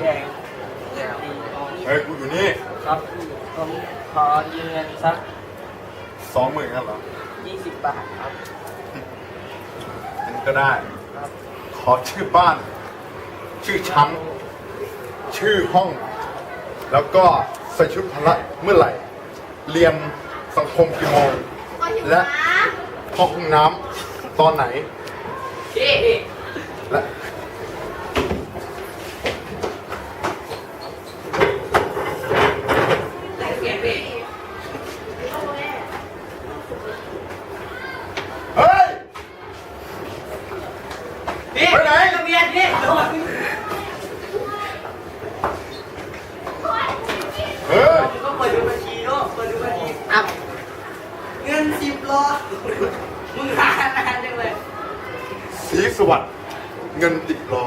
พี่แดงแดงดีเฮ้ยกูอยู่นี่ครับผมขอยืมเงินสักสองหมื่นครับเหรอยี่สิบบาทครับอันนี้ก็ได้ ครับขอชื่อบ้าน ชื่อชั้น ชื่อห้อง แล้วก็ใส่ชุดพละเมื่อไหร่ เรียนสังคมกี่โมง และเข้าห้องน้ำตอนไหน พี่ และ เขียนพี่ เฮ้ย พี่ไปไหนทะเบียนพี่โดนเฮ้ยก็เปิดดูบัญชีเนาะเปิดดูบัญชีอะเงินสิบล้อมึงหานานจังเลยสีสวัสดิ์เงินติดล้อ